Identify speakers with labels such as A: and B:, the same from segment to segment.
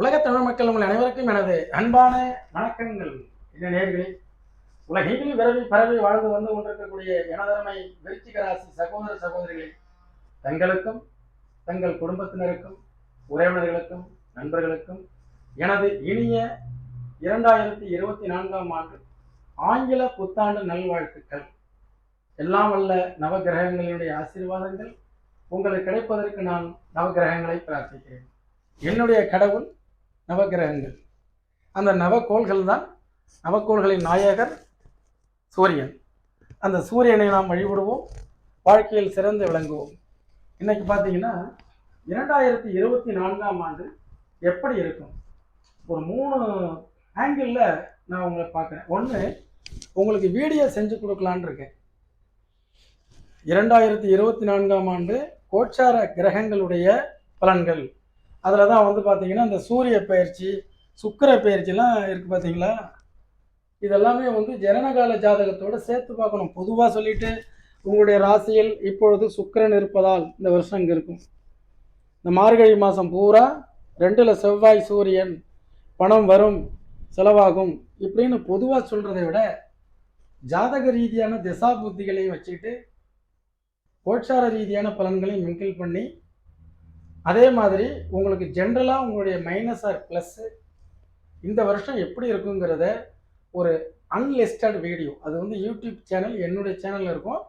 A: உலக தமிழ் மக்கள் உங்கள் அனைவருக்கும் எனது அன்பான வணக்கங்கள். இந்த நேர்களே உலகெங்கிலும் விரவி பரவி வாழ்ந்து வந்து கொண்டிருக்கக்கூடிய எனதருமை விருச்சிக ராசி சகோதர சகோதரிகளே தங்களுக்கும் தங்கள் குடும்பத்தினருக்கும் உறவினர்களுக்கும் நண்பர்களுக்கும் எனது இனிய இரண்டாயிரத்தி இருபத்தி நான்காம் ஆண்டு ஆங்கில புத்தாண்டு நல்வாழ்த்துக்கள். எல்லாம் வல்ல நவகிரகங்களினுடைய ஆசீர்வாதங்கள். உங்களுக்கு கிடைப்பதற்கு நான் நவகிரகங்களை பிரார்த்திக்கிறேன். என்னுடைய கடவுள் நவகிரகங்கள். அந்த நவக்கோள்கள் தான் நவக்கோள்களின் நாயகர் சூரியன். அந்த சூரியனை நாம் வழிபடுவோம் வாழ்க்கையில் சிறந்து விளங்குவோம். இன்னைக்கு பார்த்தீங்கன்னா இரண்டாயிரத்தி இருபத்தி நான்காம் ஆண்டு எப்படி இருக்கும்? ஒரு மூணு ஆங்கிளில் நான் உங்களை பார்க்குறேன். ஒன்று உங்களுக்கு வீடியோ செஞ்சு கொடுக்கலான்னு இருக்கேன். இரண்டாயிரத்தி இருபத்தி நான்காம் ஆண்டு கோச்சார கிரகங்களுடைய பலன்கள். அதில் தான் வந்து பார்த்திங்கன்னா இந்த சூரிய பயிற்சி சுக்கிர பயிற்சிலாம் இருக்குது பார்த்தீங்களா இதெல்லாமே வந்து ஜனனகால ஜாதகத்தோடு சேர்த்து பார்க்கணும். பொதுவாக சொல்லிட்டு உங்களுடைய ராசியில் இப்பொழுது சுக்கரன் இருப்பதால் இந்த வருஷம் இங்கே இருக்கும். இந்த மார்கழி மாதம் பூரா ரெண்டில் செவ்வாய் சூரியன் பணம் வரும் செலவாகும் இப்படின்னு பொதுவாக சொல்கிறதை விட ஜாதக ரீதியான திசா புத்திகளையும் வச்சுக்கிட்டு கோட்சார ரீதியான பலன்களையும் மிங்கிள் பண்ணி அதே மாதிரி உங்களுக்கு ஜென்ரலாக உங்களுடைய மைனஸ் ஆர் ப்ளஸ்ஸு இந்த வருஷம் எப்படி இருக்குங்கிறத ஒரு அன்லிஸ்டட் வீடியோ அது வந்து யூடியூப் சேனல் என்னுடைய சேனலில் இருக்கும்.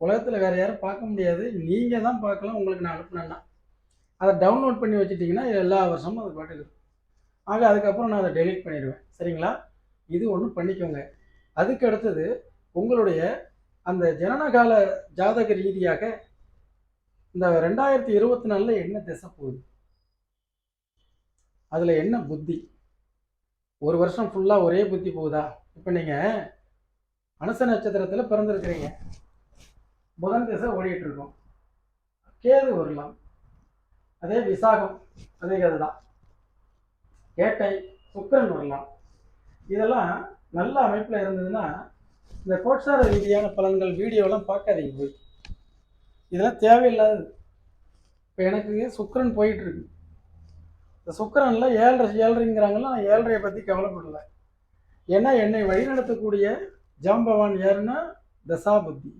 A: உலகத்தில் வேறு யாரும் பார்க்க முடியாது. நீங்கள் தான் பார்க்கலாம். உங்களுக்கு நான் அனுப்புனேன்னா. அதை டவுன்லோட் பண்ணி வச்சுட்டிங்கன்னா எல்லா வருஷமும் அது பாட்டுக்கு ஆக அதுக்கப்புறம் நான் அதை டெலீட் பண்ணிடுவேன். சரிங்களா? இது ஒன்று பண்ணிக்கோங்க. அதுக்கு அடுத்தது உங்களுடைய அந்த ஜனனகால ஜாதக ரீதியாக இந்த ரெண்டாயிரத்தி இருபத்தி நாலில் என்ன திசை போகுது? அதில் என்ன புத்தி? ஒரு வருஷம் ஃபுல்லாக ஒரே புத்தி போகுதா? இப்போ நீங்கள் அனுச நட்சத்திரத்தில் பிறந்திருக்கிறீங்க. புதன் திசை ஓடிட்டுருக்கோம். கேது வரலாம். அதே விசாகம் அதே கேது தான் கேட்டை சுக்கரன் வரலாம். இதெல்லாம் நல்ல அமைப்பில் இருந்ததுன்னா இந்த கோட்சார ரீதியான பலன்கள் வீடியோலாம் பார்க்காதீங்க போய். இதெல்லாம் தேவையில்லாது இப்போ எனக்கு சுக்கரன் போயிட்டுருக்கு. இந்த சுக்கரனில் ஏழரை ஏழரைங்கிறாங்கல்ல நான் ஏழரையை பற்றி கவலைப்படல. ஏன்னா என்னை வழிநடத்தக்கூடிய ஜாம்பவான் யாருன்னா தசாபுத்தி.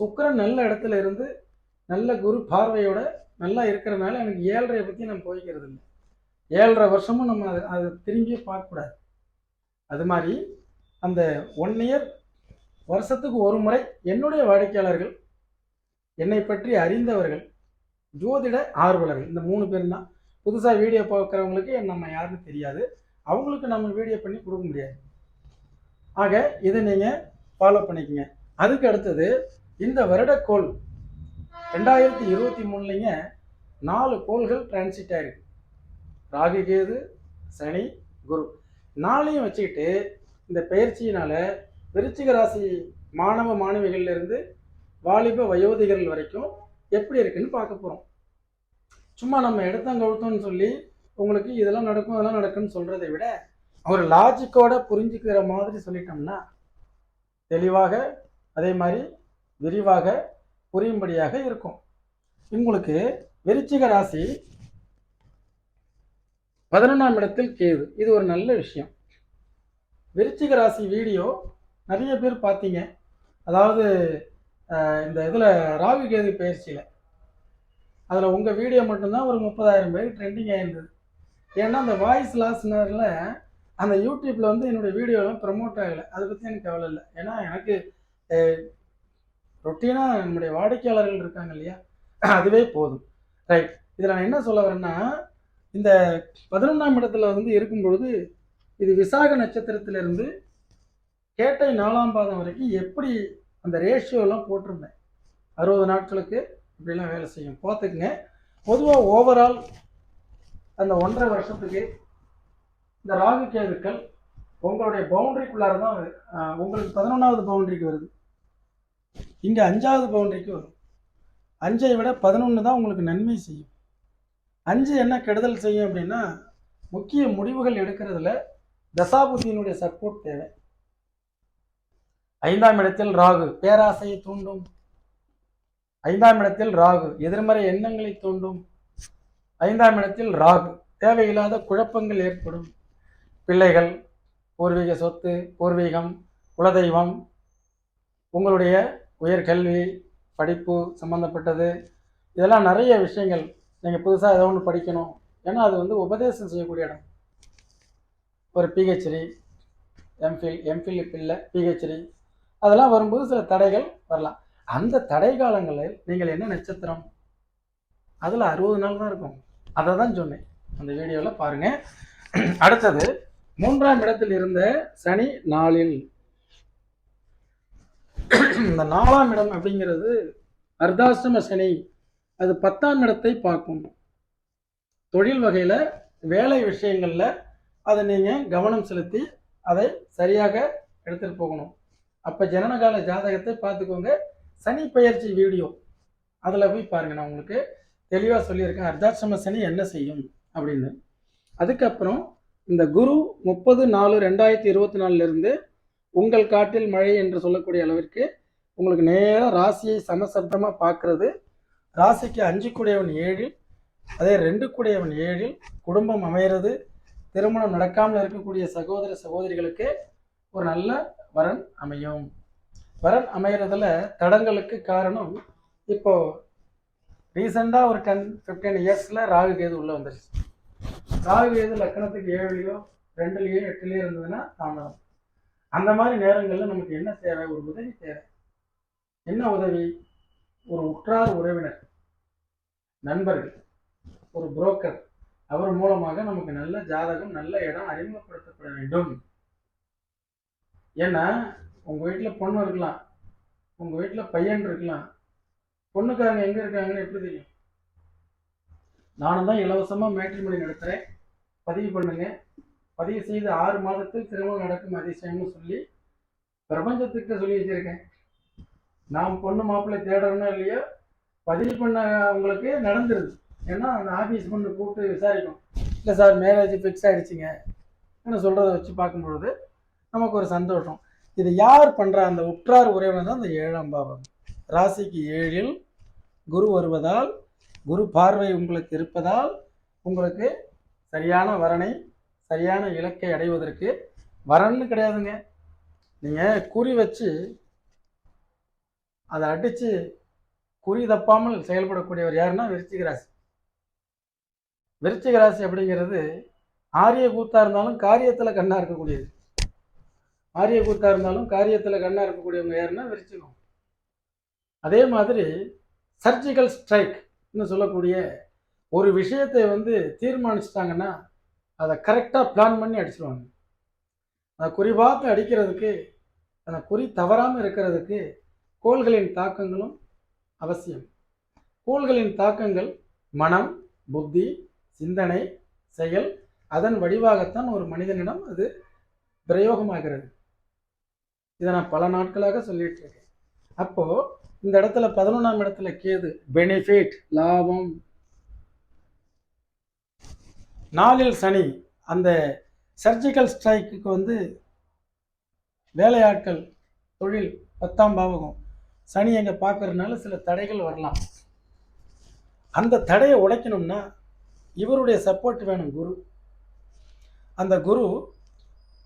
A: சுக்கிரன் நல்ல இடத்துல இருந்து நல்ல குரு பார்வையோட நல்லா இருக்கிறனால எனக்கு ஏழரையை பற்றி நான் போய்க்கிறது இல்லை ஏழரை வருஷமும் நம்ம அதை அதை திரும்பியே பார்க்கக்கூடாது. அது மாதிரி அந்த ஒன் இயர் வருஷத்துக்கு ஒரு முறை என்னுடைய வாடிக்கையாளர்கள் என்னை பற்றி அறிந்தவர்கள் ஜோதிட ஆர்வலர்கள் இந்த மூணு பேர் தான் புதுசாக வீடியோ பார்க்குறவங்களுக்கு நம்ம யாருன்னு தெரியாது. அவங்களுக்கு நம்ம வீடியோ பண்ணி கொடுக்க முடியாது. ஆக இதை நீங்கள் ஃபாலோ பண்ணிக்கங்க. அதுக்கு அடுத்தது இந்த வருடக்கோள் ரெண்டாயிரத்தி இருபத்தி மூணுலைங்க நாலு கோள்கள் டிரான்சிட் ஆயிருக்கு. ராகு கேது சனி குரு. நாளையும் வச்சுக்கிட்டு இந்த பயிற்சியினால் விருச்சிக ராசி மாணவ மாணவிகள்லேருந்து வாலிப வயோதிகர்கள் வரைக்கும் எப்படி இருக்குன்னு பார்க்க போகிறோம் சும்மா நம்ம எடுத்தோம் கவுத்தோம்னு சொல்லி உங்களுக்கு இதெல்லாம் நடக்கும் அதெல்லாம் நடக்கும்னு சொல்கிறதை விட ஒரு லாஜிக்கோட புரிஞ்சுக்கிற மாதிரி சொல்லிட்டோம்னா தெளிவாக அதே மாதிரி விரிவாக புரியும்படியாக இருக்கும். உங்களுக்கு விருச்சிக ராசி பதினொன்றாம் இடத்தில் கேது. இது ஒரு நல்ல விஷயம். விருச்சிக ராசி வீடியோ நிறைய பேர் பார்த்தீங்க. அதாவது இந்த இதில் ராகு கேது பயிற்சியில். அதில் உங்கள் வீடியோ மட்டும்தான் ஒரு முப்பதாயிரம் பேர் ட்ரெண்டிங் ஆகிருந்தது ஏன்னா அந்த வாய்ஸ் லாஸ்னரில் அந்த யூடியூப்பில் வந்து என்னுடைய வீடியோலாம் ப்ரமோட் ஆகலை. அதை பற்றி எனக்கு கவலை இல்லை. ஏன்னா எனக்கு ரொட்டீனாக நம்முடைய வாடிக்கையாளர்கள் இருக்காங்க இல்லையா? அதுவே போதும். ரைட் இதில் நான் என்ன சொல்ல வரேன்னா இந்த பதினொன்றாம் இடத்துல வந்து இருக்கும் பொழுது இது விசாக நட்சத்திரத்திலிருந்து கேட்டை நாலாம் பாதம் வரைக்கும் எப்படி அந்த ரேஷியோலாம் போட்டிருந்தேன். அறுபது நாட்களுக்கு இப்படிலாம் வேலை செய்யும். பார்த்துக்குங்க. பொதுவாக ஓவரால் அந்த ஒன்றரை வருஷத்துக்கு இந்த ராகு கேதுக்கள் உங்களுடைய பவுண்டரிக்குள்ளார தான் உங்களுக்கு பதினொன்றாவது பவுண்டரிக்கு வருது. இங்கே அஞ்சாவது பவுண்டரிக்கு வரும். அஞ்சை விட பதினொன்று தான் உங்களுக்கு நன்மை செய்யும். அஞ்சு என்ன கெடுதல் செய்யும் அப்படின்னா முக்கிய முடிவுகள் எடுக்கிறதுல தசாபுத்தியினுடைய சப்போர்ட் தேவை. ஐந்தாம் இடத்தில் ராகு. பேராசையை தூண்டும். ஐந்தாம் இடத்தில் ராகு. எதிர்மறை எண்ணங்களை தூண்டும். ஐந்தாம் இடத்தில் ராகு. தேவையில்லாத குழப்பங்கள் ஏற்படும். பிள்ளைகள் பூர்வீக சொத்து பூர்வீகம் குலதெய்வம் உங்களுடைய உயர்கல்வி படிப்பு சம்மந்தப்பட்டது இதெல்லாம் நிறைய விஷயங்கள். நீங்கள் புதுசாக ஏதோ ஒன்று படிக்கணும். ஏன்னா அது வந்து உபதேசம் செய்யக்கூடிய இடம். ஒரு பிஹெச்டி எம்ஃபில் எம்ஃபில் இப்போ இல்லை பிஹெச்டி அதெல்லாம் வரும்போது சில தடைகள் வரலாம். அந்த தடை காலங்களில் நீங்கள் என்ன நட்சத்திரம்? அதில் அறுபது நாள் தான் இருக்கும். அதை தான் சொன்னேன். அந்த வீடியோவில் பாருங்கள் அடுத்தது மூன்றாம் இடத்தில் இருந்த சனி நாளில். இந்த நாலாம் இடம் அப்படிங்கிறது அர்த்தாசிரம சனி. அது பத்தாம் இடத்தை பார்க்கும். தொழில் வகையில் வேலை விஷயங்களில் அதை நீங்கள் கவனம் செலுத்தி அதை சரியாக எடுத்துகிட்டு போகணும். அப்போ ஜனனகால ஜாதகத்தை பார்த்துக்கோங்க. சனி பயிற்சி வீடியோ. அதில் போய் பாருங்க நான் உங்களுக்கு தெளிவாக சொல்லியிருக்கேன். அர்த்தாசிரம சனி என்ன செய்யும் அப்படின்னு. அதுக்கப்புறம் இந்த குரு முப்பது நாலு ரெண்டாயிரத்தி இருபத்தி நாலுலேருந்து உங்கள் காட்டில் மழை என்று சொல்லக்கூடிய அளவிற்கு உங்களுக்கு நேராக ராசியை சமசப்தமாக பார்க்கறது. ராசிக்கு அஞ்சு கூடையவன் ஏழில் அதே ரெண்டு கூடையவன் ஏழில் குடும்பம் அமையிறது. திருமணம் நடக்காமல் இருக்கக்கூடிய சகோதர சகோதரிகளுக்கு ஒரு நல்ல வரன் அமையும். வரன் அமையறதுல தடங்களுக்கு காரணம் இப்போ ரீசெண்டாக ஒரு டென் ஃபிஃப்டீன் இயர்ஸில் ராகு கேது உள்ளே வந்துருச்சு. ராகு கேது லக்கணத்துக்கு ஏழுலையோ ரெண்டுலேயோ எட்டுலேயோ இருந்ததுன்னா தாமதம். அந்த மாதிரி நேரங்களில் நமக்கு என்ன தேவை? ஒரு உதவி தேவை. என்ன உதவி? ஒரு உற்றார் உறவினர் நண்பர்கள் ஒரு புரோக்கர் அவர் மூலமாக நமக்கு நல்ல ஜாதகம் நல்ல இடம் அறிமுகப்படுத்தப்பட வேண்டும். ஏன்னா உங்கள் வீட்டில் பொண்ணு இருக்கலாம். உங்கள் வீட்டில் பையன் இருக்கலாம். பொண்ணுக்காரங்க எங்கே இருக்காங்கன்னு எப்படி தெரியும்? நானும் தான் இலவசமாக மேட்ரிமணி நடத்துகிறேன் பதிவு பண்ணுங்க. பதிவு செய்து ஆறு மாதத்தில் திருமணம் நடக்கும் அதிசயம்னு சொல்லி பிரபஞ்சத்துக்கு சொல்லி வச்சுருக்கேன். நாம் பொண்ணு மாப்பிள்ளை தேடுறோன்னா இல்லையோ பதிவு பண்ண அவங்களுக்கு நடந்துருது. ஏன்னா அந்த ஆஃபீஸ் பொண்ணு கூப்பிட்டு விசாரிக்கும். இல்லை சார் மேரேஜ் ஃபிக்ஸ் ஆகிடுச்சிங்க என்ன சொல்கிறத வச்சு பார்க்கும்பொழுது நமக்கு ஒரு சந்தோஷம். இது யார் பண்ணுறா அந்த உற்றார் உறவினர் தான் அந்த ஏழாம் பாவம். ராசிக்கு ஏழில் குரு வருவதால் குரு பார்வை உங்களுக்கு இருப்பதால் உங்களுக்கு சரியான வரனை சரியான இலக்கை அடைவதற்கு வரன்னு கிடையாதுங்க. நீங்கள் குறி வச்சு அதை அடித்து குறி தப்பாமல் செயல்படக்கூடியவர் யாருன்னா விருச்சிக ராசி. விருச்சிக ராசி அப்படிங்கிறது ஆரிய கூத்தாக இருந்தாலும் காரியத்தில் கண்ணாக இருக்கக்கூடியது. ஆரிய கூத்தாக இருந்தாலும் காரியத்தில் கண்ணாக இருக்கக்கூடியவங்க யாருன்னா விருச்சிகம். அதே மாதிரி சர்ஜிக்கல் ஸ்ட்ரைக்னு சொல்லக்கூடிய ஒரு விஷயத்தை வந்து தீர்மானிச்சிட்டாங்கன்னா அதை கரெக்டாக பிளான் பண்ணி அடிச்சிருவாங்க. அதை குறிபார்த்து அடிக்கிறதுக்கு அந்த குறி தவறாமல் இருக்கிறதுக்கு கோள்களின் தாக்கங்களும் அவசியம். கோள்களின் தாக்கங்கள் மனம் புத்தி சிந்தனை செயல் அதன் வடிவாகத்தான் ஒரு மனிதனிடம் அது பிரயோகமாகிறது. இதை நான் பல நாட்களாக சொல்லிட்டு இருக்கேன். அப்போது இந்த இடத்துல பதினொன்றாம் இடத்துல கேது பெனிஃபிட் லாபம். நாளில் சனி அந்த சர்ஜிக்கல் ஸ்ட்ரைக்குக்கு வந்து வேலையாட்கள் தொழில் பத்தாம் பாவகம். சனி எங்கே பார்க்கறதுனால சில தடைகள் வரலாம். அந்த தடையை உடைக்கணும்னா இவருடைய சப்போர்ட் வேணும் குரு. அந்த குரு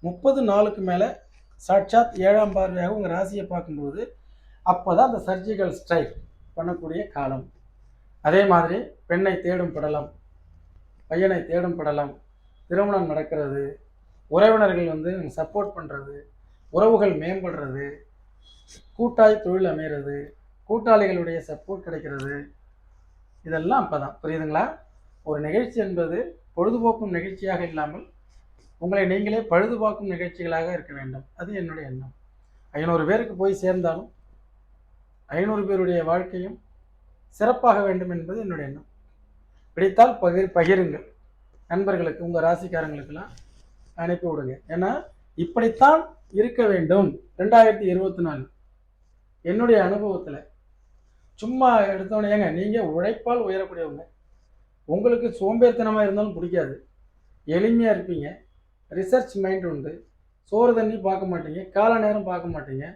A: முப்பது நாளுக்கு மேலே சாட்சாத் ஏழாம் பார்வையாக உங்கள் ராசியை பார்க்கும்போது அப்போ தான் அந்த சர்ஜிக்கல் ஸ்ட்ரைக் பண்ணக்கூடிய காலம். அதே மாதிரி பெண்ணை தேடும் படலம் பையனை தேடும் படலம் திருமணம் நடக்கிறது உறவினர்கள் வந்து சப்போர்ட் பண்ணுறது உறவுகள் மேம்படுறது கூட்டாய் தொழில் அமைகிறது கூட்டாளிகளுடைய சப்போர்ட் கிடைக்கிறது. இதெல்லாம் அப்போ தான் புரியுதுங்களா? ஒரு நிகழ்ச்சி என்பது பொழுதுபோக்கும் நிகழ்ச்சியாக இல்லாமல் உங்களை நீங்களே பழுதுபார்க்கும் நிகழ்ச்சிகளாக இருக்க வேண்டும். அது என்னுடைய எண்ணம். ஐநூறு பேருக்கு போய் சேர்ந்தாலும் ஐநூறு பேருடைய வாழ்க்கையும் சிறப்பாக வேண்டும் என்பது என்னுடைய எண்ணம். பிடித்தால் பகிர் பகிருங்கள். நண்பர்களுக்கு உங்கள் ராசிக்காரங்களுக்கெல்லாம் அனுப்பி விடுங்க. ஏன்னா இப்படித்தான் இருக்க வேண்டும். ரெண்டாயிரத்தி இருபத்தி நாலு என்னுடைய அனுபவத்தில். சும்மா எடுத்தோடனே ஏங்க நீங்கள் உழைப்பால் உயரக்கூடியவங்க. உங்களுக்கு சோம்பேறித்தனமாக இருந்தாலும் பிடிக்காது. எளிமையாக இருப்பீங்க. ரிசர்ச் மைண்ட் உண்டு. சோறு தண்ணி பார்க்க மாட்டீங்க கால நேரம் பார்க்க மாட்டீங்க.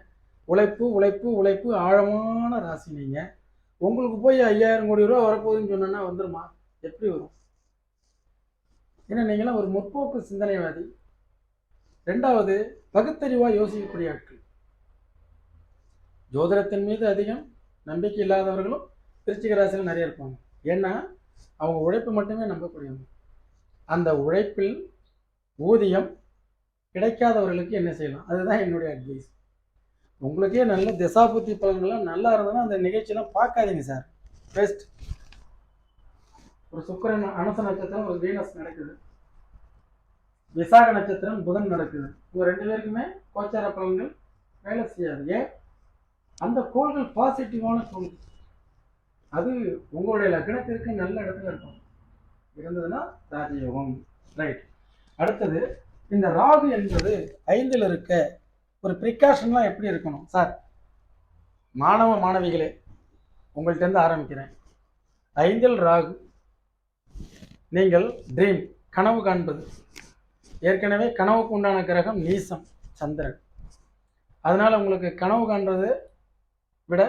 A: உழைப்பு உழைப்பு உழைப்பு ஆழமான ராசி நீங்கள் உங்களுக்கு போய் ஐயாயிரம் கோடி ரூபா வரப்போகுதுன்னு சொன்னோன்னா வந்துருமா? எப்படி வரும்? ஏன்னா நீங்களாம் ஒரு முற்போக்கு சிந்தனைவாதி. ரெண்டாவது பகுத்தறிவாக யோசிக்கக்கூடிய ஆட்கள். ஜோதிடத்தின் மீது அதிகம் நம்பிக்கை இல்லாதவர்களும் திருச்சிக ராசியில் நிறைய இருப்பாங்க. ஏன்னா அவங்க உழைப்பு மட்டுமே நம்பக்கூடியவங்க. அந்த உழைப்பில் ஊதியம் கிடைக்காதவர்களுக்கு என்ன செய்யலாம்? அதுதான் என்னுடைய அட்வைஸ் உங்களுக்கே நல்ல திசாபுத்தி பலன்கள்லாம் நல்லா இருந்ததுன்னா அந்த நிகழ்ச்சியெல்லாம் பார்க்காதீங்க சார் பெஸ்ட் ஒரு சுக்கிரன் அனச நட்சத்திரம் ஒரு வீனஸ் நடக்குது. விசாக நட்சத்திரம் புதன் நடக்குது. இவங்க ரெண்டு பேருக்குமே கோச்சார பலன்கள் வேலை செய்யாது. ஏன்? அந்த கோள்கள் பாசிட்டிவான கோள் அது உங்களுடைய லக்னத்திற்கு நல்ல இடத்துல இருக்கும். இருந்ததுன்னா ராஜயோகம். ரைட் அடுத்தது இந்த ராகு என்பது ஐந்தில் இருக்க ஒரு ப்ரிகாஷன்லாம் எப்படி இருக்கணும்? சார் மாணவ மாணவிகளே உங்கள்கிட்டருந்து ஆரம்பிக்கிறேன். ஐந்தில் ராகு நீங்கள் ட்ரீம் கனவு காண்பது. ஏற்கனவே கனவுக்கு உண்டான கிரகம் நீசம் சந்திரன். அதனால் உங்களுக்கு கனவு காண்றதை விட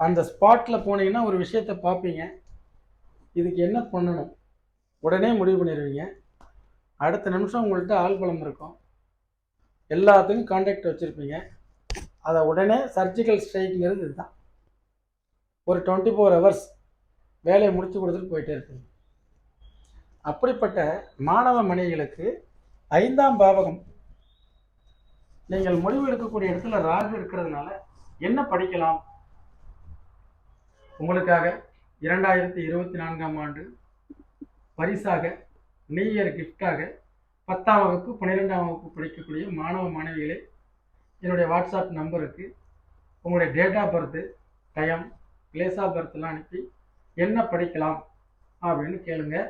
A: அந்த ஸ்பாட்டில் போனீங்கன்னா ஒரு விஷயத்தை பார்ப்பீங்க. இதுக்கு என்ன பண்ணணும்? உடனே முடிவு பண்ணிடுவீங்க அடுத்த நிமிஷம் உங்கள்கிட்ட ஆள் இருக்கும். எல்லாத்துக்கும் காண்டாக்ட் வச்சுருப்பீங்க. அதை உடனே சர்ஜிக்கல் ஸ்ட்ரைக்குங்கிறது இதுதான். ஒரு டுவெண்ட்டி ஃபோர் ஹவர்ஸ் வேலையை முடித்து கொடுத்துட்டு போயிட்டே இருப்பீங்க. அப்படிப்பட்ட மாணவ மணிகளுக்கு ஐந்தாம் பாவகம். நீங்கள் முடிவு எடுக்கக்கூடிய இடத்துல ராகு இருக்கிறதுனால என்ன படிக்கலாம்? உங்களுக்காக இரண்டாயிரத்தி இருபத்தி நான்காம் ஆண்டு பரிசாக நியூ இயர் கிஃப்டாக பத்தாம் வகுப்பு பன்னிரெண்டாம் வகுப்பு படிக்கக்கூடிய மாணவ மாணவிகளே என்னுடைய வாட்ஸ்அப் நம்பருக்கு உங்களுடைய date of birth time place of பர்த்லாம் அனுப்பி என்ன படிக்கலாம் அப்படின்னு கேளுங்க.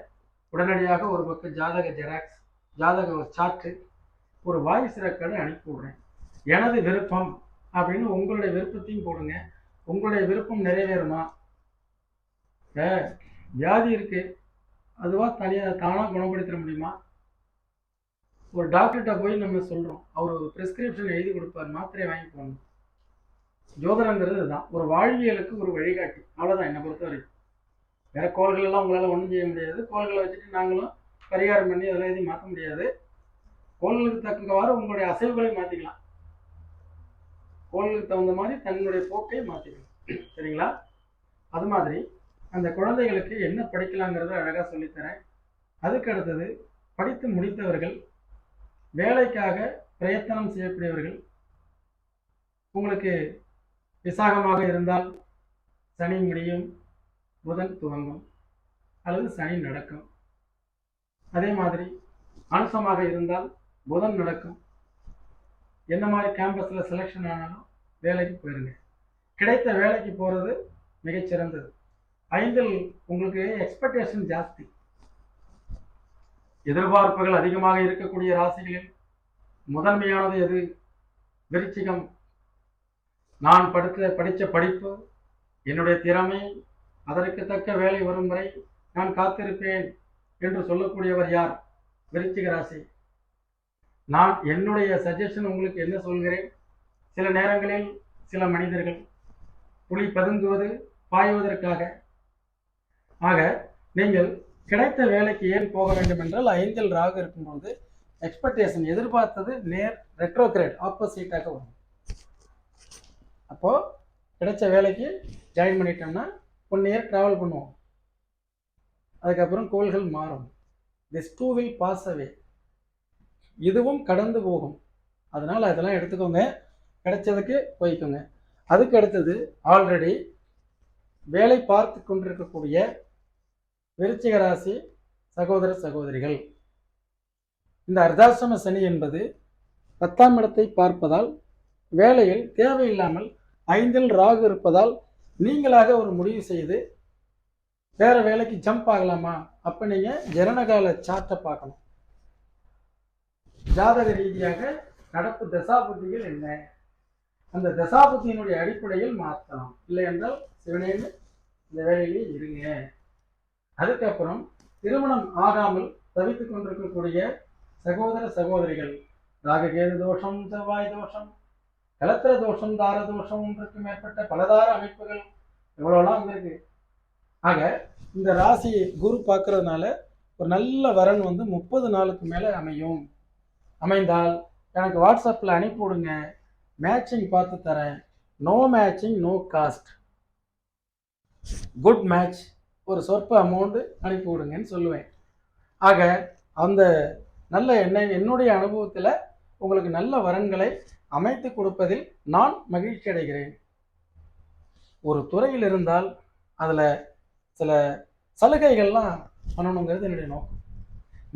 A: உடனடியாக ஒரு பக்கம் ஜாதக ஜெராக்ஸ் ஜாதக சாற்று ஒரு வாய்ஸ் ரெக்கார்டு அனுப்பி விடுறேன். எனது விருப்பம் அப்படின்னு உங்களுடைய விருப்பத்தையும் போடுங்க. உங்களுடைய விருப்பம் நிறைவேறுமா? வியாதி இருக்கு. அதுவாக தனியாக தானாக குணப்படுத்திட முடியுமா? ஒரு டாக்டர்கிட்ட போய் நம்ம சொல்கிறோம் அவர் ஒரு ப்ரிஸ்கிரிப்ஷன் எழுதி கொடுப்பார். மாத்திரையை வாங்கி போகணும் ஜோதிடங்கிறது தான் ஒரு வாழ்வியலுக்கு ஒரு வழிகாட்டி. அவ்வளோதான் என்னை பொறுத்த வரைக்கும் வேற கோள்கள் எல்லாம் உங்களால் ஒன்றும் செய்ய முடியாது. கோள்களை வச்சுட்டு நாங்களும் பரிகாரம் பண்ணி அதெல்லாம் எதையும் மாற்ற முடியாது. கோள்களுக்கு தக்கவாறு உங்களுடைய அசைவுகளை மாற்றிக்கலாம் கோள்களுக்கு தகுந்த மாதிரி தன்னுடைய போக்கை மாற்றிக்கலாம் சரிங்களா? அது மாதிரி அந்த குழந்தைகளுக்கு என்ன படிக்கலாங்கிறத அழகாக சொல்லித்தரேன். அதுக்கு அடுத்தது படித்து முடித்தவர்கள் வேலைக்காக பிரயத்தனம் செய்யக்கூடியவர்கள் உங்களுக்கு விசாகமாக இருந்தால் சனி முடியும் புதன் துவங்கும் அல்லது சனி நடக்கும். அதே மாதிரி அனுசமாக இருந்தால் புதன் நடக்கும். என்ன மாதிரி கேம்பஸில் செலெக்ஷன் ஆனாலும் வேலைக்கு போயிருங்க. கிடைத்த வேலைக்கு போகிறது மிகச்சிறந்தது. ஐந்தில் உங்களுக்கு எக்ஸ்பெக்டேஷன் ஜாஸ்தி. எதிர்பார்ப்புகள் அதிகமாக இருக்கக்கூடிய ராசிகளில் முதன்மையானது எது? விருச்சிகம். நான் படுத்த படித்த படிப்பு என்னுடைய திறமை அதற்கு தக்க வேலை வரும் வரை நான் காத்திருப்பேன் என்று சொல்லக்கூடியவர் யார்? விருச்சிக ராசி. நான் என்னுடைய சஜஷன் உங்களுக்கு என்ன சொல்கிறேன்? சில நேரங்களில் சில மனிதர்கள் புலி பதுங்குவது பாய்வதற்காக ஆக நீங்கள் கிடைத்த வேலைக்கு ஏன் போக வேண்டும் என்றால் ஐந்தில் ராகு இருக்கும்போது எக்ஸ்பெக்டேஷன் எதிர்பார்த்தது நேர் ரெட்ரோகிரேட் ஆப்போசிட்டாக வரும். அப்போது கிடைச்ச வேலைக்கு ஜாயின் பண்ணிட்டோம்னா ஒன் இயர் ட்ராவல் பண்ணுவோம். அதுக்கப்புறம் கோள்கள் மாறும். This too will pass away இதுவும் கடந்து போகும். அதனால் அதெல்லாம் எடுத்துக்கோங்க. கிடைச்சதுக்கு போய்க்கோங்க. அதுக்கு அடுத்தது ஆல்ரெடி வேலை பார்த்து கொண்டிருக்கக்கூடிய விருச்சிக ராசி சகோதர சகோதரிகள். இந்த அர்த்தாசிரம சனி என்பது பத்தாம் இடத்தை பார்ப்பதால் வேலையில் தேவையில்லாமல் ஐந்தில் ராகு இருப்பதால் நீங்களாக ஒரு முடிவு செய்து வேற வேலைக்கு ஜம்ப் ஆகலாமா? அப்ப நீங்க ஜனனகால சார்ட்டை பார்க்கணும். ஜாதக ரீதியாக நடப்பு தசாபுத்திகள் என்ன? அந்த தசாபுத்தியினுடைய அடிப்படையில் மாற்றலாம். இல்லை என்றால் சிவனேன்னு இந்த வேலையிலே இருங்க. அதுக்கப்புறம் திருமணம் ஆகாமல் தவித்துக் கொண்டிருக்கக்கூடிய சகோதர சகோதரிகள் ராககேது தோஷம் செவ்வாய் தோஷம் கலத்திர தோஷம் தார தோஷம் ஒன்றுக்கு மேற்பட்ட பலதார அமைப்புகள் எவ்வளோலாம் இருக்கு. ஆக இந்த ராசியை குரு பார்க்கறதுனால ஒரு நல்ல வரன் வந்து முப்பது நாளுக்கு மேலே அமையும். அமைந்தால் எனக்கு வாட்ஸ்அப்பில் அனுப்பி விடுங்க. மேட்சிங் பார்த்து தரேன். No matching no caste. Good match. ஒரு சொற்ப அமௌண்ட்டு அனுப்பி விடுங்கன்னு சொல்லுவேன். ஆக அந்த நல்ல என்ன என்னுடைய அனுபவத்தில் உங்களுக்கு நல்ல வரன்களை அமைத்து கொடுப்பதில் நான் மகிழ்ச்சி அடைகிறேன். ஒரு துறையில் இருந்தால் அதில் சில சலுகைகள்லாம் பண்ணணுங்கிறது என்னுடைய நோக்கம்.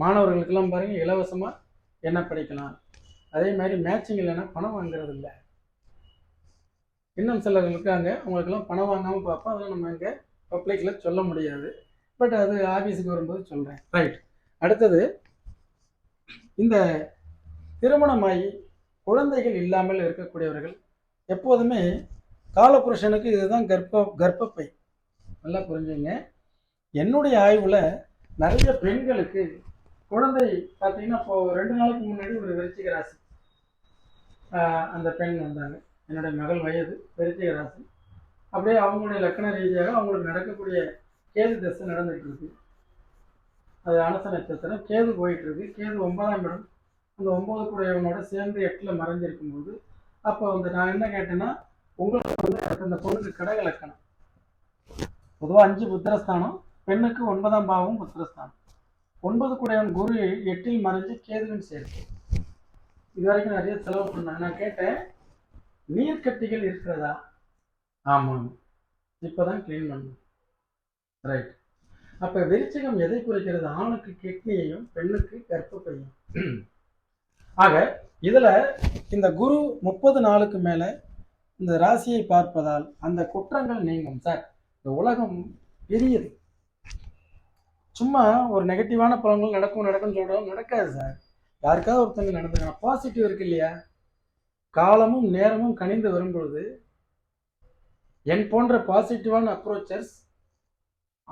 A: மாணவர்களுக்கெல்லாம் பாருங்கள் இலவசமாக என்ன படிக்கலாம். அதே மாதிரி மேட்சிங் இல்லைன்னா பணம் வாங்குறது இல்லை. இன்னும் சிலர் இருக்காங்க அவங்களுக்கெல்லாம் பணம் வாங்காமல் பார்ப்போம். அதெல்லாம் நம்ம இங்கே பப்ளிக்கில் சொல்ல முடியாது. பட் அது ஆஃபீஸுக்கு வரும்போது சொல்கிறேன் ரைட் அடுத்தது இந்த திருமணமாகி குழந்தைகள் இல்லாமல் இருக்கக்கூடியவர்கள் எப்போதுமே காலபுருஷனுக்கு இதுதான் கர்ப்ப கர்ப்பப்பை. நல்லா புரிஞ்சுங்க. என்னுடைய ஆய்வில் நிறைய பெண்களுக்கு குழந்தை பார்த்தீங்கன்னா இப்போ ரெண்டு நாளைக்கு முன்னாடி ஒரு விருச்சிக ராசி. அந்த பெண் வந்தாங்க. என்னுடைய மகள் வயது விருச்சிக ராசி. அப்படியே அவங்களுடைய லக்கண ரீதியாக அவங்களுக்கு நடக்கக்கூடிய கேது தசை நடந்துட்டு இருக்கு. அது அனச நட்சத்திரம். கேது போயிட்டு இருக்கு. கேது ஒன்பதாம் இடம். அந்த ஒன்பது கூடையவனோட சேர்ந்து எட்டில் மறைஞ்சிருக்கும் போது அப்போ வந்து நான் என்ன கேட்டேன்னா உங்களுக்கு வந்து அந்த பொண்ணுக்கு கடக லக்கணம். பொதுவாக அஞ்சு புத்திரஸ்தானம் பெண்ணுக்கு ஒன்பதாம் பாவம் புத்திரஸ்தானம். ஒன்பது கூடையவன் குரு எட்டில் மறைஞ்சு கேதுவின் சேர்த்து இது வரைக்கும் நிறைய செலவு பண்ணாங்க நான் கேட்டேன் நீர்க்கட்டிகள் இருக்கிறதா? ஆமாம். இப்போதான் க்ளீன் பண்ணணும். ரைட் அப்போ விருச்சிகம் எதை குறிக்கிறது? ஆணுக்கு கிட்னியையும் பெண்ணுக்கு கர்ப்பப்பையும். ஆக இதில் இந்த குரு முப்பது நாளுக்கு மேலே இந்த ராசியை பார்ப்பதால் அந்த குற்றங்கள் நீங்கும். சார் இந்த உலகம் பெரியது. சும்மா ஒரு நெகட்டிவான பலன்கள் நடக்கும் நடக்கும்னு சொல்கிறோம் நடக்காது சார். யாருக்காவது ஒருத்தங்க நடந்துக்கலாம் பாசிட்டிவ் இருக்கு இல்லையா? காலமும் நேரமும் கனிந்து வரும்பொழுது என் போன்ற பாசிட்டிவான அப்ரோச்சர்ஸ்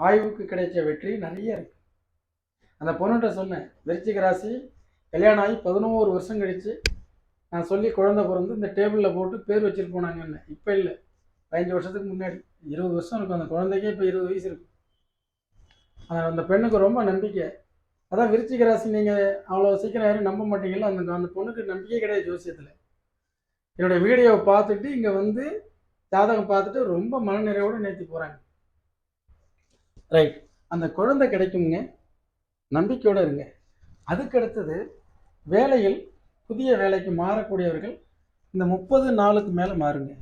A: ஆய்வுக்கு கிடைச்ச வெற்றி நிறைய இருக்கு. அந்த பொண்ணுகிட்ட சொன்னேன் விருச்சிக ராசி கல்யாணம் ஆகி பதினோரு வருஷம் கழிச்சு நான் சொல்லி குழந்தை பிறந்து இந்த டேபிளில் போட்டு பேர் வச்சுட்டு போனாங்கன்னு. இப்போ இல்லை. பதினஞ்சு வருஷத்துக்கு முன்னாடி. இருபது வருஷம் இருக்கும். அந்த குழந்தைக்கே இப்போ இருபது வயசு இருக்கும் அதை அந்த பெண்ணுக்கு ரொம்ப நம்பிக்கை. அதான் விருச்சிக ராசி நீங்கள் அவ்வளோ சீக்கிரம் யாரும் நம்ப மாட்டீங்களோ அந்த அந்த பொண்ணுக்கு நம்பிக்கை கிடையாது ஜோசியத்தில். என்னோடய வீடியோவை பார்த்துட்டு இங்கே வந்து ஜாதகம் பார்த்துட்டு ரொம்ப மனநிறைவோடு நேற்று போகிறாங்க ரைட் அந்த குழந்தை கிடைக்குங்க நம்பிக்கையோடு இருங்க. அதுக்கு அடுத்தது வேலையில் புதிய வேலைக்கு மாறக்கூடியவர்கள் இந்த முப்பது நாளுக்கு மேலே மாறுங்க.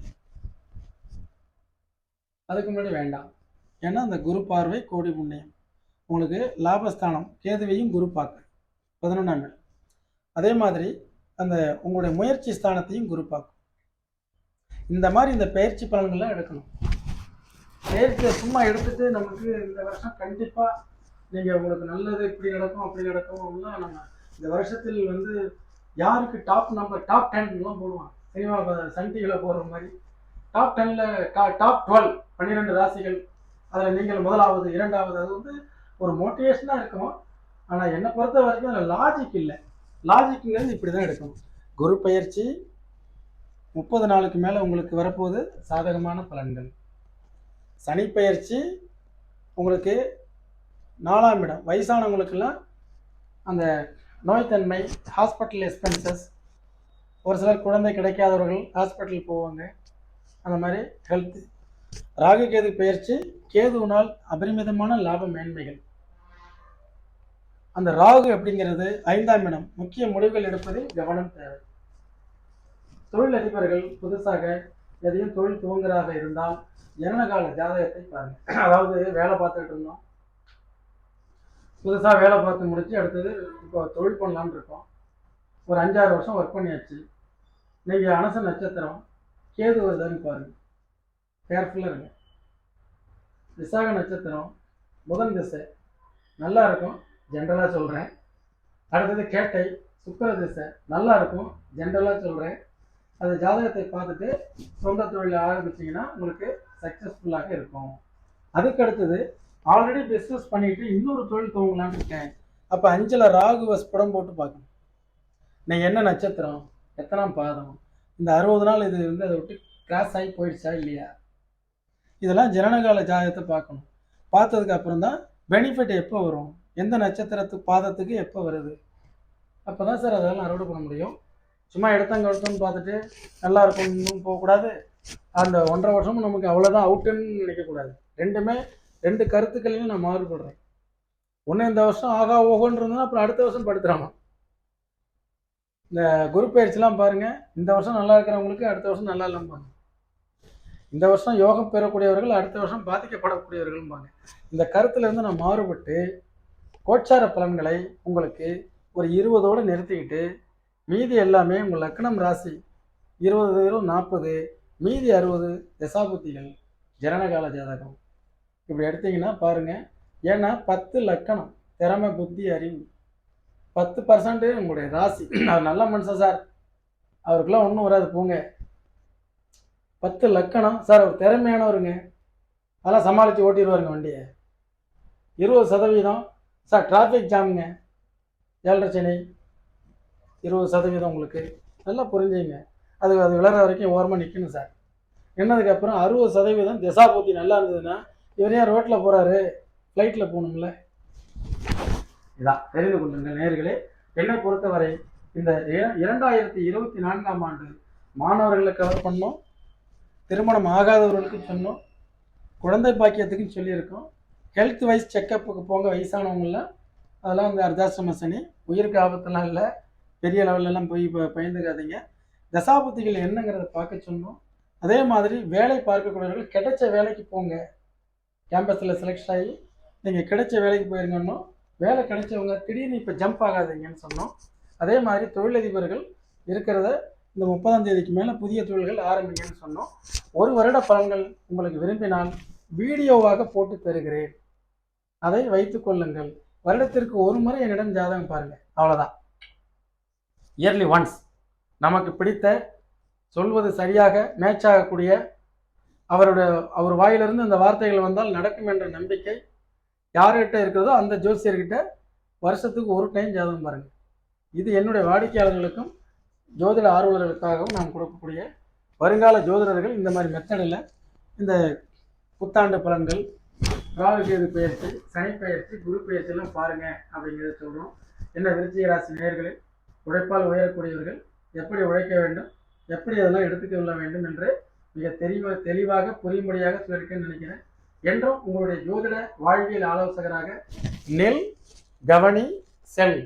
A: அதுக்கு முன்னாடி வேண்டாம். ஏன்னா அந்த குரு பார்வை கோடி புண்ணியம். உங்களுக்கு லாபஸ்தானம் கேதுவையும் குரு பார்க்க பதினொன்றாம் இடம். அதே மாதிரி அந்த உங்களுடைய முயற்சி ஸ்தானத்தையும் குரு பார்க்கும். இந்த மாதிரி இந்த பயிற்சி பலன்கள்லாம் எடுக்கணும். பயிற்சியை சும்மா எடுத்துட்டு நமக்கு இந்த வருஷம் கண்டிப்பாக நீங்கள் உங்களுக்கு நல்லது இப்படி நடக்கும் அப்படி நடக்கும் அப்படிலாம் நம்ம இந்த வருஷத்தில் வந்து யாருக்கு டாப் நம்பர் டாப் டென்லாம் போடுவாங்க. சினிமா சன் டிவியில் போடுற மாதிரி. டாப் டென்னில் டாப் டுவெல் பன்னிரெண்டு ராசிகள். அதில் நீங்கள் முதலாவது இரண்டாவது அது வந்து ஒரு மோட்டிவேஷனாக இருக்கும் ஆனால் என்னை பொறுத்த வரைக்கும் அதில் லாஜிக் இல்லை. லாஜிக்குங்கிறது இப்படி தான் எடுக்கணும். குரு பயிற்சி முப்பது நாளுக்கு மேலே உங்களுக்கு வரப்போகுது சாதகமான பலன்கள். சனிப்பெயர்ச்சி உங்களுக்கு நாலாம் இடம். வயசானவங்களுக்கெல்லாம் அந்த நோய்த்தன்மை ஹாஸ்பிட்டல் எக்ஸ்பென்சஸ் ஒரு சிலர் குழந்தை கிடைக்காதவர்கள் ஹாஸ்பிட்டல் போவாங்க. அந்த மாதிரி ஹெல்த் ராகு கேது பயிற்சி கேதுவினால் அபரிமிதமான லாப மேன்மைகள். அந்த ராகு அப்படிங்கிறது ஐந்தாம் இடம். முக்கிய முடிவுகள் எடுப்பதில் கவனம் தேவை. தொழில் அதிபர்கள் புதுசாக எதையும் தொழில் துவங்குறதாக இருந்தால் ஜனனகால ஜாதகத்தை பாருங்க. அதாவது வேலை பார்த்துட்டு இருந்தோம். புதுசாக வேலை பார்த்து முடிச்சு அடுத்தது இப்போ தொழில் பண்ணலான்னு இருக்கோம். ஒரு அஞ்சாறு வருஷம் ஒர்க் பண்ணியாச்சு. நீங்கள் அனச நட்சத்திரம் கேது வருதான்னு பாருங்க. கேர்ஃபுல்லாக இருங்க. விசாக நட்சத்திரம் புதன் திசை. நல்லா இருக்கும் ஜென்ரலாக சொல்கிறேன் அடுத்தது கேட்டை சுக்கர திசை. நல்லா இருக்கும் ஜென்ரலாக சொல்கிறேன் அந்த ஜாதகத்தை பார்த்துட்டு சொந்த தொழில் ஆரம்பிச்சிங்கன்னா உங்களுக்கு சக்ஸஸ்ஃபுல்லாக இருக்கும். அதுக்கு அடுத்தது ஆல்ரெடி பிஸ்னஸ் பண்ணிட்டு இன்னொரு தொழில் துவங்கலான்னு இருக்கேன். அப்போ அஞ்சில் ராகு வஸ்படம் போட்டு பார்க்கணும். நான் என்ன நட்சத்திரம்? எத்தனாம் பாதம்? இந்த அறுபது நாள் இது வந்து அதை விட்டு கிராஸ் ஆகி போயிடுச்சா இல்லையா? இதெல்லாம் ஜனனகால ஜாதகத்தை பார்க்கணும். பார்த்ததுக்கு அப்புறம் தான் பெனிஃபிட் எப்போ வரும்? எந்த நட்சத்திரத்துக்கு பாதத்துக்கு எப்போ வருது? அப்போ தான் சார் அதெல்லாம் அறுவடை பண்ண முடியும். சும்மா எடுத்தங்க எடுத்தோன்னு பார்த்துட்டு நல்லா இருக்கும்னு போகக்கூடாது. அந்த ஒன்றரை வருஷமும் நமக்கு அவ்வளோதான் அவுட்டுன்னு நினைக்கக்கூடாது ரெண்டுமே ரெண்டு கருத்துக்களையும் நான் மாறுபடுறேன். ஒன்று இந்த வருஷம் ஆகா ஓகோன்னு அப்புறம் அடுத்த வருஷம் படுத்துறாங்க இந்த குரு பயிற்சிலாம் பாருங்கள் இந்த வருஷம் நல்லா இருக்கிறவங்களுக்கு அடுத்த வருஷம் நல்லா இல்லாமல் பாருங்க. இந்த வருஷம் யோகம் பெறக்கூடியவர்கள் அடுத்த வருஷம் பாதிக்கப்படக்கூடியவர்கள்பாங்க இந்த கருத்துலேருந்து நான் மாறுபட்டு கோச்சார பலன்களை உங்களுக்கு ஒரு இருபதோடு நிறுத்திக்கிட்டு மீதி எல்லாமே உங்கள் லக்னம் ராசி. இருபது இருபது நாற்பது மீதி அறுபது தசாபுத்திகள் ஜனனகால ஜாதகம். இப்படி எடுத்தீங்கன்னா பாருங்க. ஏன்னா பத்து லக்கணம் திறமை புத்தி அறிவு. பத்து பர்சன்ட்டு உங்களுடைய ராசி. அவர் நல்ல மனுஷன் சார். அவருக்கெல்லாம் ஒன்றும் வராது போங்க. பத்து லக்கணம். சார் அவர் திறமையானவருங்க. அதெல்லாம் சமாளித்து ஓட்டிடுவாருங்க வண்டியை. இருபது சதவீதம். சார் டிராஃபிக் ஜாமுங்க ஏழரை சென்னை. இருபது சதவீதம் உங்களுக்கு. நல்லா புரிஞ்சுங்க அது அது விளற வரைக்கும் ஓரமாக நிற்கணும் சார். என்னதுக்கப்புறம் அறுபது சதவீதம் திசாபூத்தி நல்லா இருந்ததுன்னா இவர் ஏன் ரோட்டில் போகிறாரு ஃப்ளைட்டில் போகணும்ல. இதான் தெரிந்து கொள்ளுங்கள் நேர்களே என்னை பொறுத்தவரை இந்த இர- இரண்டாயிரத்தி இருபத்தி நான்காம் ஆண்டு மாணவர்களை கவர் பண்ணோம் திருமணம் ஆகாதவர்களுக்கு சொன்னோம் குழந்தை பாக்கியத்துக்குன்னு சொல்லியிருக்கோம். ஹெல்த் வைஸ் செக்கப்புக்கு போங்க வயசானவங்களாம் அதெல்லாம் வந்து அர்த்தாசிரம சனி உயிருக்கு ஆபத்தெல்லாம் இல்லை. பெரிய லெவல்லலாம் போய் இப்போ பயந்துக்காதீங்க தசாபுத்திகள் என்னங்கிறத பார்க்க சொன்னோம் அதே மாதிரி வேலை பார்க்கக்கூடியவர்கள் கிடைச்ச வேலைக்கு போங்க. கேம்பஸில் செலக்ட் ஆகி நீங்கள் கிடைச்ச வேலைக்கு போயிருங்கன்னா வேலை கிடைச்சவங்க திடீர்னு இப்போ ஜம்ப் ஆகாதீங்கன்னு சொன்னோம். அதே மாதிரி தொழிலதிபர்கள் இருக்கிறத இந்த முப்பதாம் தேதிக்கு மேலே புதிய தொழில்கள் ஆரம்பிங்கன்னு சொன்னோம். ஒரு வருட பலன்கள் உங்களுக்கு விரும்பினால் வீடியோவாக போட்டு தருகிறேன். அதை வைத்துக்கொள்ளுங்கள் வருடத்திற்கு ஒரு முறை என்னிடம் ஜாதகம் பாருங்கள் அவ்வளோதான் இயர்லி ஒன்ஸ் நமக்கு பிடித்த சொல்வது சரியாக மேட்ச் ஆகக்கூடிய அவருடைய அவர் வாயிலிருந்து இந்த வார்த்தைகள் வந்தால் நடக்கும் என்ற நம்பிக்கை யார்கிட்ட இருக்கிறதோ அந்த ஜோசியர்கிட்ட வருஷத்துக்கு ஒரு டைம் ஜாதகம் பாருங்க. இது என்னுடைய வாடிக்கையாளர்களுக்கும் ஜோதிட ஆர்வலர்களுக்காகவும் நான் கொடுக்கக்கூடிய வருங்கால ஜோதிடர்கள் இந்த மாதிரி மெத்தடில் இந்த புத்தாண்டு பலன்கள் ராகுகேது பெயர்ச்சி சனி பெயர்ச்சி குரு பெயர்ச்சியெல்லாம் பாருங்கள் அப்படிங்கிறத சொல்கிறோம் என்ன விருச்சிக ராசி உழைப்பால் உயரக்கூடியவர்கள் எப்படி உழைக்க வேண்டும் எப்படி அதெல்லாம் எடுத்துக்கொள்ள வேண்டும் என்று மிக தெளிவாக தெளிவாக புரியும்படியாக சொல்லியிருக்கேன்னு நினைக்கிறேன். என்றும் உங்களுடைய ஜோதிட வாழ்வியல் ஆலோசகராக நெல் கவனி செல்.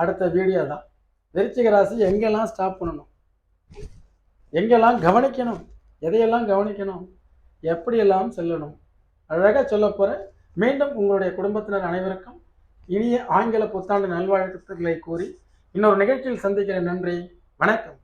A: அடுத்த வீடியோ தான். விருச்சிக ராசி எங்கெல்லாம் ஸ்டாப் பண்ணணும்? எங்கெல்லாம் கவனிக்கணும்? எதையெல்லாம் கவனிக்கணும்? எப்படியெல்லாம் செல்லணும்? அழகாக சொல்ல போகிறேன் மீண்டும் உங்களுடைய குடும்பத்தினர் அனைவருக்கும் இனிய ஆங்கில புத்தாண்டு நல்வாழ்த்துக்களை கூறி இன்னொரு நிகழ்ச்சியில் சந்திக்கிற நன்றி. வணக்கம்.